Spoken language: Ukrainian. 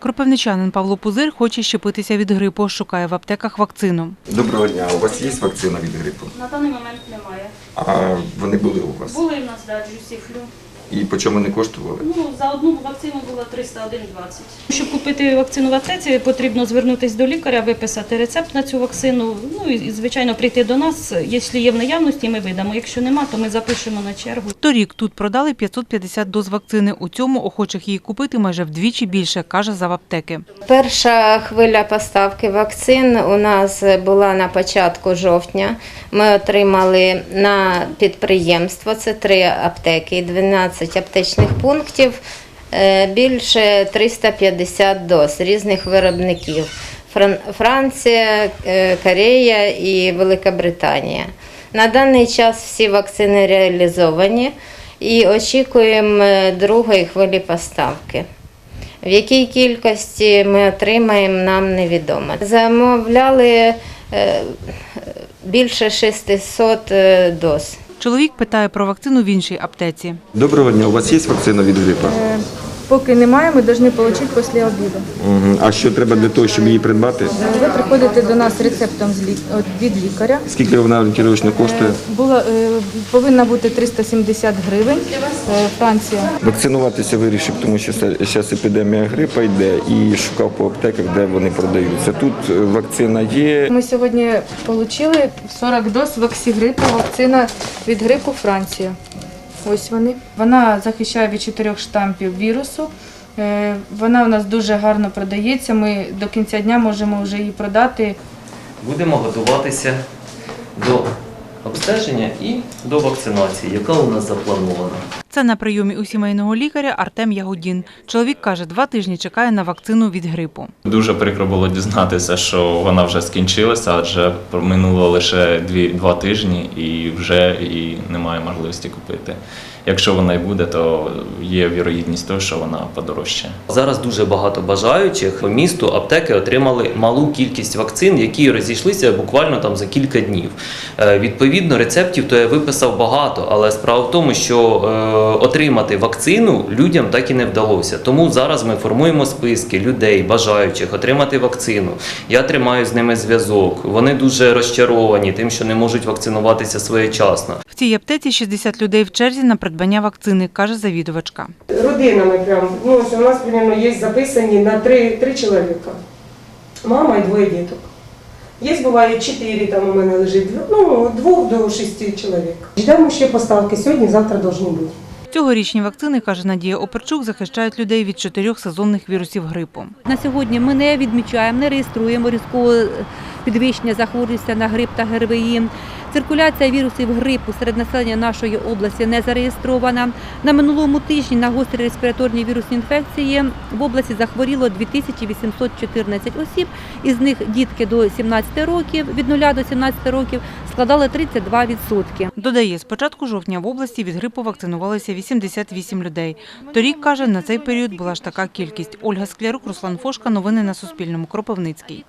Кропивничанин Павло Пузир хоче щепитися від грипу, шукає в аптеках вакцину. Доброго дня. У вас є вакцина від грипу? На даний момент немає. А вони були у вас? Були в нас да, джусіфлю і по чому не коштували? Ну, за одну вакцину було 301,20. Щоб купити вакцину в аптеці, потрібно звернутися до лікаря, виписати рецепт на цю вакцину. Ну і, звичайно, прийти до нас. Якщо є в наявності, ми видамо. Якщо нема, то ми запишемо на чергу. Торік тут продали 550 доз вакцини. У цьому охочих її купити майже вдвічі більше, каже заваптеки. Перша хвиля поставки вакцин у нас була на початку жовтня. Ми отримали на підприємство це три аптеки, 12 115 аптечних пунктів, е, більше 350 доз різних виробників. Франція, е, Корея і Велика Британія. На даний час всі вакцини реалізовані і очікуємо е, другої хвилі поставки. В якій кількості ми отримаємо, нам невідомо. Замовляли більше 600 доз. Чоловік питає про вакцину в іншій аптеці. Доброго дня. У вас є вакцина від грипу? Е, Поки немає, ми повинні отримати після обіду. А що треба для того, щоб її придбати? Ви приходите до нас з рецептом з лік- от від лікаря. Скільки вона орієнтировочно коштує? Була, е, повинна бути 370 гривень. Е, Франція. Вакцинуватися вирішив, тому що зараз епідемія грипа йде і шукав по аптеках, де вони продаються. Тут е, вакцина є. Ми сьогодні отримали 40 доз ваксігрипу, вакцина від грипу Франція. Ось вони. Вона захищає від чотирьох штампів вірусу. Е, Вона у нас дуже гарно продається. Ми до кінця дня можемо вже її продати. Будемо готуватися до обстеження і до вакцинації, яка у нас запланована. Це на прийомі у сімейного лікаря Артем Ягодін. Чоловік каже, два тижні чекає на вакцину від грипу. Дуже прикро було дізнатися, що вона вже скінчилася, адже минуло лише дві, два тижні і вже і немає можливості купити. Якщо вона й буде, то є вірогідність того, що вона подорожчає. Зараз дуже багато бажаючих. По місту аптеки отримали малу кількість вакцин, які розійшлися буквально там за кілька днів. Е, Відповідно, рецептів то я виписав багато, але справа в тому, що е, отримати вакцину людям так і не вдалося. Тому зараз ми формуємо списки людей, бажаючих отримати вакцину. Я тримаю з ними зв'язок. Вони дуже розчаровані тим, що не можуть вакцинуватися своєчасно. В цій аптеці 60 людей в черзі на придбання вакцини, каже завідувачка. родинами прям. Ну, у нас примерно є записані на три, три чоловіка. Мама і двоє діток. Є, буває, чотири там у мене лежить, ну, двох до шести чоловік. Ждемо ще поставки, сьогодні, завтра повинні бути. Цьогорічні вакцини, каже Надія Оперчук, захищають людей від чотирьох сезонних вірусів грипу. На сьогодні ми не відмічаємо, не реєструємо різкого підвищення захворюваності на грип та ГРВІ. Циркуляція вірусів грипу серед населення нашої області не зареєстрована. На минулому тижні на гострі респіраторні вірусні інфекції в області захворіло 2814 осіб, із них дітки до 17 років, від 0 до 17 років складали 32%. Додає, з початку жовтня в області від грипу вакцинувалися 88 людей. Торік, каже, на цей період була ж така кількість. Ольга Склярук, Руслан Фошка. Новини на Суспільному. Кропивницький.